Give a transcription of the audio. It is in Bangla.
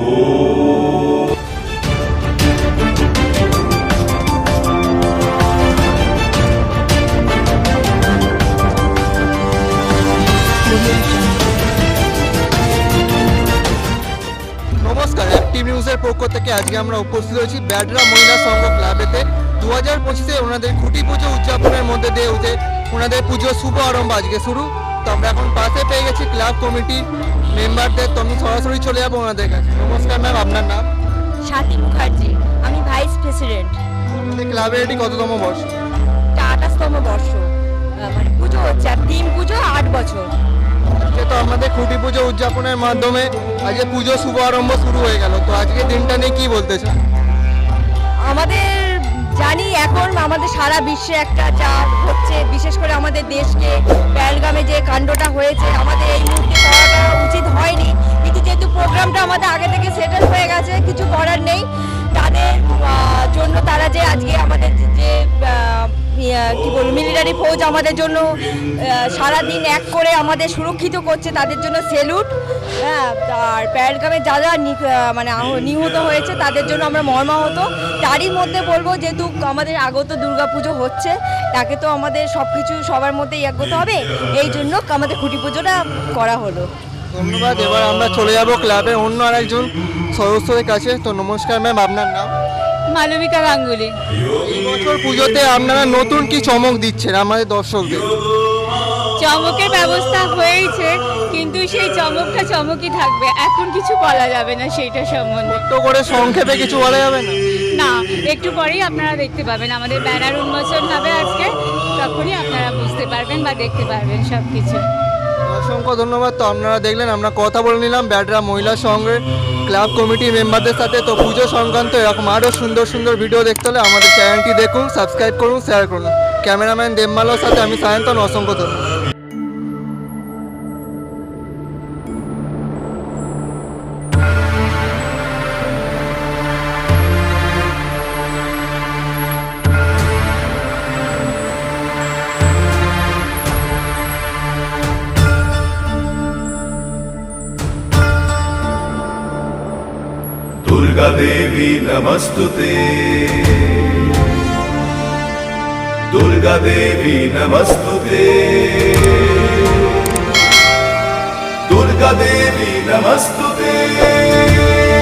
নমস্কার অ্যাক্টিভ নিউজের পক্ষ থেকে আজকে আমরা উপস্থিত হয়েছি ব্যাডরা মহিলা সংঘ ক্লাবেতে। দু পঁচিশে ওনাদের খুঁটি পুজো উদযাপনের মধ্যে দিয়ে ওদের ওনাদের পুজো শুভ আরম্ভ আজকে শুরু। তো আমরা এখন পাশে পেয়ে গেছি ক্লাব কমিটির মেম্বারদের। তো আমি সরাসরি চলে যাব ওনাদের কাছে। নমস্কার ম্যাম আপনার নাম? স্বাতি মুখার্জি। আমি ভাইস প্রেসিডেন্ট। ক্লাবের এটি কততম বর্ষ? এটা আঠাশতম বর্ষ। মানে পুজো হচ্ছে আর তিন পুজো আট বছর। তো আমাদের খুঁটি পুজো উদযাপনের মাধ্যমে আজকে পুজো শুভ আরম্ভ শুরু হয়ে গেল। তো আজকে দিনটা নিয়ে কি বলতে চান? আমাদের জানি এখন আমাদের সারা বিশ্বে একটা যা হচ্ছে। বিশেষ করে আমাদের দেশকে প্যালগামে যে হয়েছে, আমাদের এই মুহূর্তে করাটা উচিত হয়নি। কিন্তু যেহেতু প্রোগ্রামটা আমাদের আগে থেকে সেটেল হয়ে গেছে, কিছু করার নেই। তাদের জন্য তারা যে আজকে আমাদের যে কি বলব মিলিটারি ফৌজ আমাদের জন্য সারা দিন এক করে আমাদের সুরক্ষিত করছে, তাদের জন্য সেলুট হ্যাঁ আর প্যারগামে যা যা মানে নিহত হয়েছে, তাদের জন্য আমরা মর্মাহত। তারই মধ্যে বলব, যেহেতু আমাদের আগত দুর্গাপুজো হচ্ছে, তাকে তো আমাদের সব কিছু সবার মধ্যে ইয়ে হবে, এই জন্য আমাদের খুঁটি পুজোটা করা হলো। ধন্যবাদ, এবার আমরা চলে যাব ক্লাবে অন্য আরেকজন সদস্যদের কাছে। তো নমস্কার ম্যাম আপনার নাম? মালবিকা গাঙ্গুলি এই বছর পুজোতে আপনারা নতুন কি চমক দিচ্ছেন আমাদের দর্শকদের? চমকের ব্যবস্থা হয়েছে কিন্তু সেই চমকটা চমকই থাকবে। এখন কিছু বলা যাবে না সেইটা সম্বন্ধে। তো করে সংক্ষেপে কিছু বলা যাবে না? না একটু পরেই আপনারা দেখতে পাবেন। আমাদের ব্যানার উন্মোচন হবে আজকে। তখনই আপনারা বুঝতে পারবেন বা দেখতে পারবেন সব কিছু অসংখ্য ধন্যবাদ। তো আপনারা দেখলেন, আমরা কথা বলে নিলাম ব্যাডরা মহিলা সংঘের ক্লাব কমিটি মেম্বারদের সাথে। তো পুজো সংক্রান্ত এরকম আরও সুন্দর সুন্দর ভিডিও দেখতে হলে আমাদের চ্যানেলটি দেখুন, সাবস্ক্রাইব করুন শেয়ার করুন। ক্যামেরাম্যান দেবমালার সাথে আমি সায়ন্তন, অসংখ্য ধন্যবাদ। दुर्गा देवी नमस्तुते दुर्गा देवी नमस्तुते दुर्गा देवी नमस्तुते